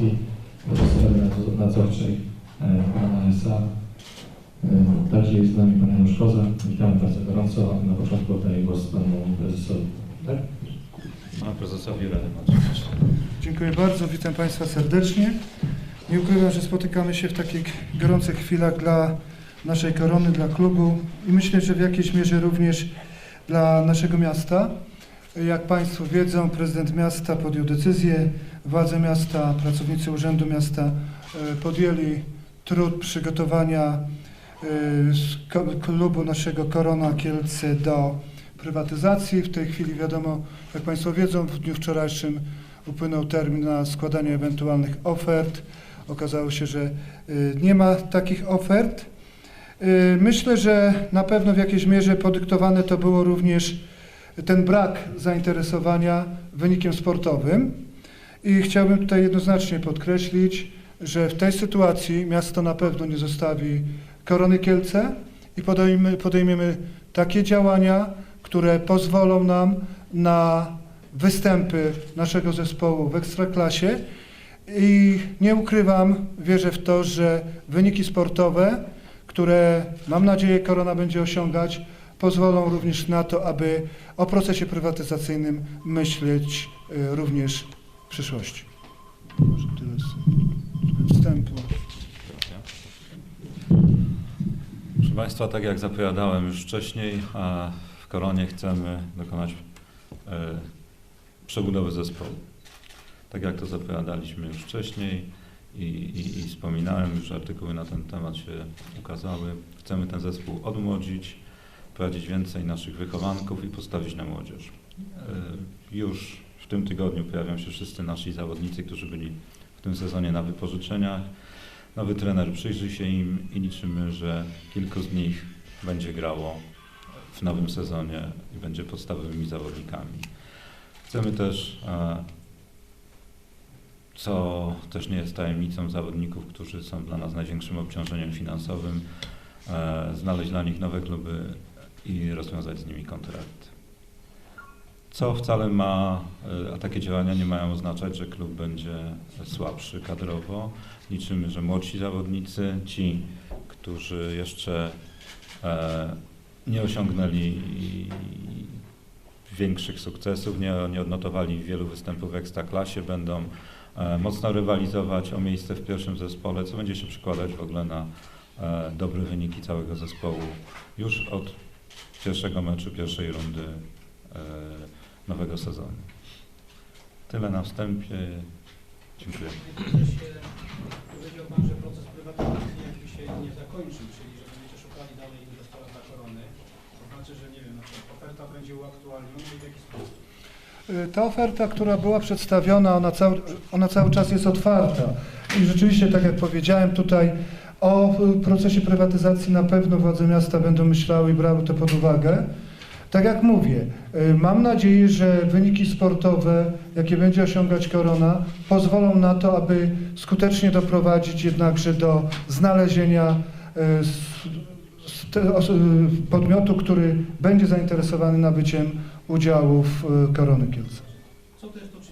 Kowalski, prezes Rady Nadzor- Nadzorczej e, Pana SA. E, Także jest z nami Pan Janusz Koza. Witamy bardzo gorąco. Na początku oddaję głos Panu Prezesowi. Tak? Panu prezesowi Rady Nadzorczej. Dziękuję bardzo, witam Państwa serdecznie. Nie ukrywam, że spotykamy się w takich gorących chwilach dla naszej korony, dla klubu i myślę, że w jakiejś mierze również dla naszego miasta. Jak Państwo wiedzą, prezydent miasta podjął decyzję, władze miasta, pracownicy Urzędu Miasta e, podjęli trud przygotowania e, klubu naszego Korona Kielce do prywatyzacji. W tej chwili wiadomo, jak Państwo wiedzą, w dniu wczorajszym upłynął termin na składanie ewentualnych ofert. Okazało się, że y, nie ma takich ofert. Myślę, że na pewno w jakiejś mierze podyktowane to było również ten brak zainteresowania wynikiem sportowym. I chciałbym tutaj jednoznacznie podkreślić, że w tej sytuacji miasto na pewno nie zostawi Korony Kielce i podejmiemy, podejmiemy takie działania, które pozwolą nam na występy naszego zespołu w Ekstraklasie. I nie ukrywam, wierzę w to, że wyniki sportowe, które mam nadzieję Korona będzie osiągać, pozwolą również na to, aby o procesie prywatyzacyjnym myśleć y, również przyszłości. Może tyle z wstępu. Proszę Państwa, tak jak zapowiadałem już wcześniej, w Koronie chcemy dokonać e, przebudowy zespołu. Tak jak to zapowiadaliśmy już wcześniej i, i, i wspominałem, już artykuły na ten temat się ukazały. Chcemy ten zespół odmłodzić, prowadzić więcej naszych wychowanków i postawić na młodzież. E, Już w tym tygodniu pojawią się wszyscy nasi zawodnicy, którzy byli w tym sezonie na wypożyczeniach. Nowy trener przyjrzy się im i liczymy, że kilku z nich będzie grało w nowym sezonie i będzie podstawowymi zawodnikami. Chcemy też, e, co też nie jest tajemnicą zawodników, którzy są dla nas największym obciążeniem finansowym, e, znaleźć dla nich nowe kluby i rozwiązać z nimi kontrakt. Co wcale ma, e, a takie działania nie mają oznaczać, że klub będzie słabszy kadrowo. Liczymy, że młodsi zawodnicy, ci, którzy jeszcze e, nie osiągnęli większych sukcesów, nie, nie odnotowali wielu występów w ekstraklasie, będą e, mocno rywalizować o miejsce w pierwszym zespole, co będzie się przekładać w ogóle na dobre wyniki całego zespołu już od pierwszego meczu, pierwszej rundy nowego sezonu. Tyle na wstępie. Dziękuję. Powiedział Pan, że proces prywatyzacji jakby się nie zakończył, czyli że będziecie szukali dalej inwestora dla korony. To znaczy, że nie wiem, na przykład oferta będzie uaktualniona i w jaki sposób. Y, Ta oferta, która była przedstawiona, ona cały, ona cały czas jest otwarta. I rzeczywiście, tak jak powiedziałem tutaj, o y, procesie prywatyzacji na pewno władze miasta będą myślały i brały to pod uwagę. Tak jak mówię, y, mam nadzieję, że wyniki sportowe, jakie będzie osiągać Korona, pozwolą na to, aby skutecznie doprowadzić jednakże do znalezienia y, y, podmiotu, który będzie zainteresowany nabyciem udziałów Korony Kielce. Co to jest to 30%?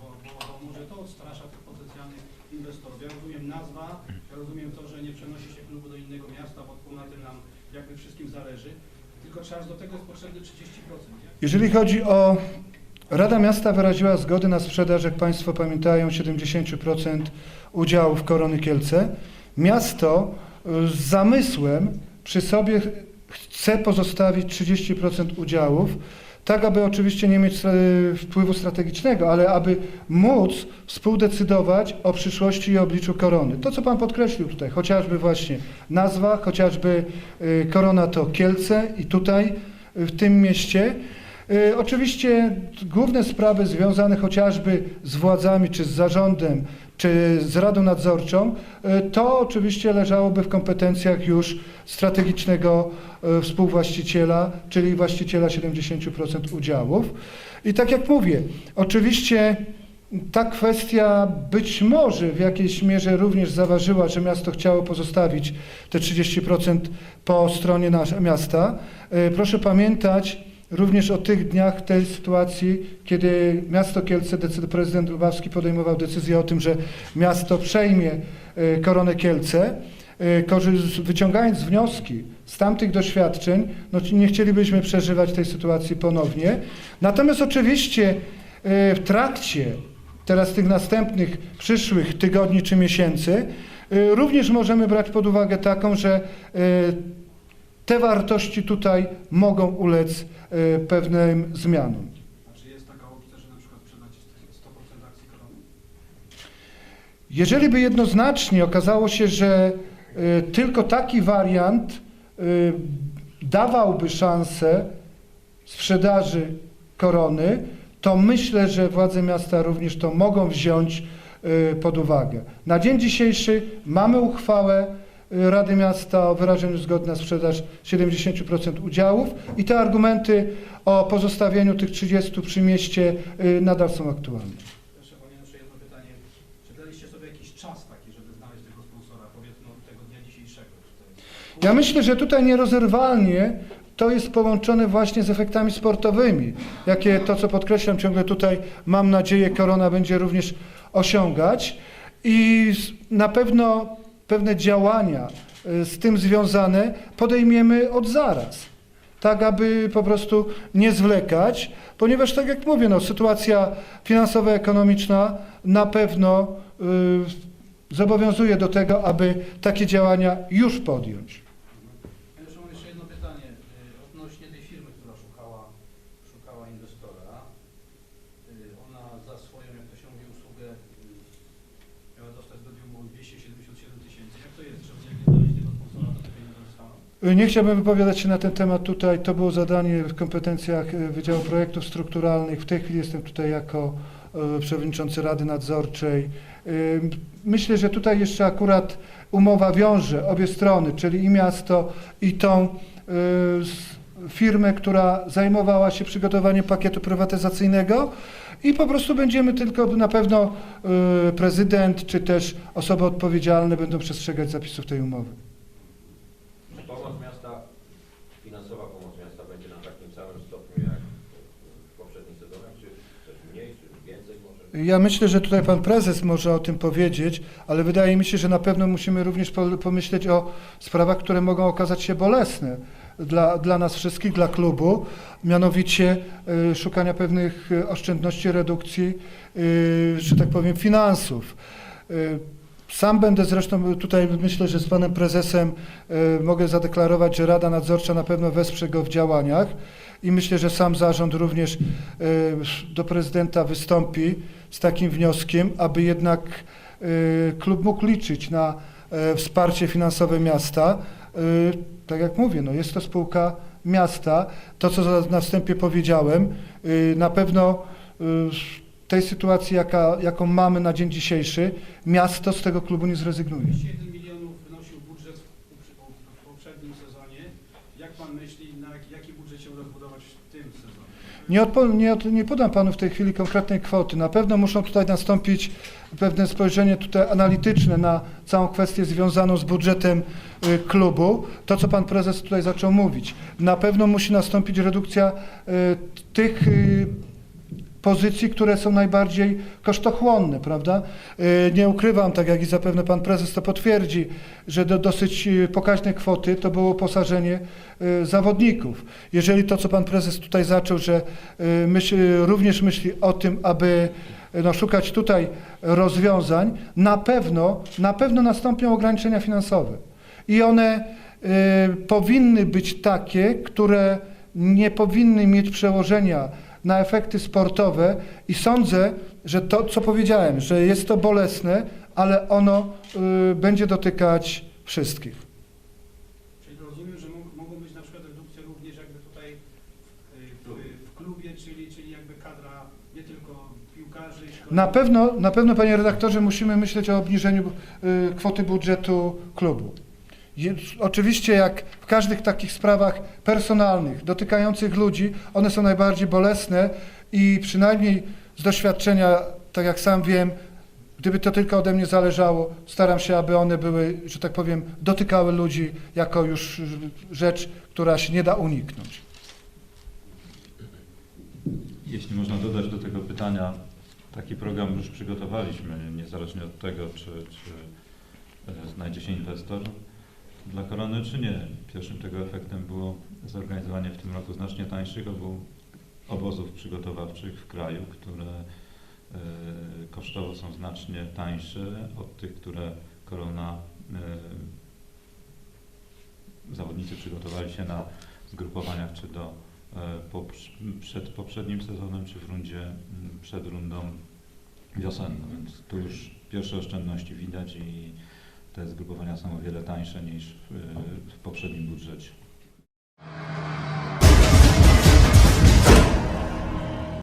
Bo, bo, bo może to odstrasza tych potencjalnych inwestorów. Ja rozumiem nazwa, ja rozumiem to, że nie przenosi się klubu do innego miasta, bo na tym nam jakby wszystkim zależy. Tylko do tego jest potrzebne 30%. Nie? Jeżeli chodzi o Rada Miasta wyraziła zgodę na sprzedaż, jak Państwo pamiętają, 70% udziałów Korony Kielce. Miasto y, z zamysłem przy sobie ch- chce pozostawić 30% udziałów, tak aby oczywiście nie mieć wpływu strategicznego, ale aby móc współdecydować o przyszłości i obliczu Korony. To, co Pan podkreślił tutaj, chociażby właśnie nazwa, chociażby y, Korona to Kielce i tutaj y, w tym mieście. Y, Oczywiście główne sprawy związane chociażby z władzami, czy z zarządem, czy z Radą Nadzorczą, y, to oczywiście leżałoby w kompetencjach już strategicznego y, współwłaściciela, czyli właściciela 70% udziałów. I tak jak mówię, oczywiście ta kwestia być może w jakiejś mierze również zaważyła, że miasto chciało pozostawić te 30% po stronie miasta. Proszę pamiętać, również o tych dniach, tej sytuacji, kiedy miasto Kielce, prezydent Lubawski podejmował decyzję o tym, że miasto przejmie e, koronę Kielce, e, wyciągając wnioski z tamtych doświadczeń, no nie chcielibyśmy przeżywać tej sytuacji ponownie. Natomiast oczywiście e, w trakcie teraz tych następnych, przyszłych tygodni czy miesięcy, również możemy brać pod uwagę taką, że te wartości tutaj mogą ulec e, pewnym zmianom. A czy jest taka opcja, że na przykład sprzedacie 100% akcji korony? Jeżeli by jednoznacznie okazało się, że y, tylko taki wariant y, dawałby szansę sprzedaży korony, to myślę, że władze miasta również to mogą wziąć pod uwagę. Na dzień dzisiejszy mamy uchwałę Rady Miasta o wyrażeniu zgody na sprzedaż 70% udziałów i te argumenty o pozostawieniu tych 30 przy mieście y, nadal są aktualne. Jeszcze panie jeszcze jedno pytanie. Czy daliście sobie jakiś czas taki, żeby znaleźć tego sponsora, powiedzmy od tego dnia dzisiejszego? Ja myślę, że tutaj nierozerwalnie to jest połączone właśnie z efektami sportowymi, jakie to, co podkreślam ciągle tutaj, mam nadzieję, korona będzie również osiągać i na pewno pewne działania y, z tym związane podejmiemy od zaraz, tak aby po prostu nie zwlekać, ponieważ tak jak mówię, no, sytuacja finansowa, ekonomiczna na pewno y, zobowiązuje do tego, aby takie działania już podjąć. Ja mam jeszcze jedno pytanie y, odnośnie tej firmy, która szukała, szukała inwestora. Ona za swoją, jak to się mówi, usługę miała dostać do umowy 277 tysięcy. Jak to jest, nie zostaną? Nie chciałbym wypowiadać się na ten temat tutaj. To było zadanie w kompetencjach e, Wydziału Projektów Strukturalnych. W tej chwili jestem tutaj jako e, przewodniczący Rady Nadzorczej. E, Myślę, że tutaj jeszcze akurat umowa wiąże obie strony, czyli i miasto, i tą e, firmę, która zajmowała się przygotowaniem pakietu prywatyzacyjnego. I po prostu będziemy tylko na pewno e, prezydent czy też osoby odpowiedzialne będą przestrzegać zapisów tej umowy. Czy pomoc miasta, finansowa pomoc miasta będzie na takim samym stopniu jak w poprzednich sezonach, czy coś mniej, czy więcej może? Ja myślę, że tutaj pan prezes może o tym powiedzieć, ale wydaje mi się, że na pewno musimy również po- pomyśleć o sprawach, które mogą okazać się bolesne dla, dla nas wszystkich, dla klubu, mianowicie y, szukania pewnych y, oszczędności, redukcji, y, że tak powiem, finansów. Sam będę zresztą tutaj, myślę, że z panem prezesem mogę zadeklarować, że Rada Nadzorcza na pewno wesprze go w działaniach i myślę, że sam zarząd również do prezydenta wystąpi z takim wnioskiem, aby jednak klub mógł liczyć na wsparcie finansowe miasta. Y, Tak jak mówię, no jest to spółka miasta. To, co na wstępie powiedziałem, y, na pewno y, w tej sytuacji, jaka, jaką mamy na dzień dzisiejszy, miasto z tego klubu nie zrezygnuje. 201 milionów wynosił budżet w poprzednim sezonie. Jak pan myśli, na jaki, budżet się uda zbudować w tym sezonie? Nie, nie, nie podam panu w tej chwili konkretnej kwoty. Na pewno muszą tutaj nastąpić pewne spojrzenie tutaj analityczne na całą kwestię związaną z budżetem y, klubu. To, co pan prezes tutaj zaczął mówić. Na pewno musi nastąpić redukcja y, tych y, pozycji, które są najbardziej kosztochłonne, prawda? Y, Nie ukrywam, tak jak i zapewne pan prezes to potwierdzi, że do dosyć y, pokaźnej kwoty to było posażenie y, zawodników. Jeżeli to, co pan prezes tutaj zaczął, że myśl, również myśli o tym, aby no, szukać tutaj rozwiązań, na pewno, na pewno nastąpią ograniczenia finansowe. I one y, powinny być takie, które nie powinny mieć przełożenia na efekty sportowe i sądzę, że to, co powiedziałem, że jest to bolesne, ale ono y, będzie dotykać wszystkich. Czyli rozumiem, że mog- mogą być na przykład redukcje również jakby tutaj w, w, w klubie, czyli, czyli jakby kadra nie tylko piłkarzy. Na pewno, na pewno, panie redaktorze, musimy myśleć o obniżeniu y, kwoty budżetu klubu. Oczywiście, jak w każdych takich sprawach personalnych, dotykających ludzi, one są najbardziej bolesne i przynajmniej z doświadczenia, tak jak sam wiem, gdyby to tylko ode mnie zależało, staram się, aby one były, że tak powiem, dotykały ludzi jako już rzecz, która się nie da uniknąć. Jeśli można dodać do tego pytania, taki program już przygotowaliśmy, niezależnie od tego, czy, czy e, znajdzie się inwestor dla korony, czy nie. Pierwszym tego efektem było zorganizowanie w tym roku znacznie tańszych obu obozów przygotowawczych w kraju, które e, kosztowo są znacznie tańsze od tych, które korona e, zawodnicy przygotowali się na zgrupowaniach czy do e, przed poprzednim sezonem, czy w rundzie przed rundą wiosenną, więc tu już pierwsze oszczędności widać i te zgrupowania są o wiele tańsze niż w, w poprzednim budżecie.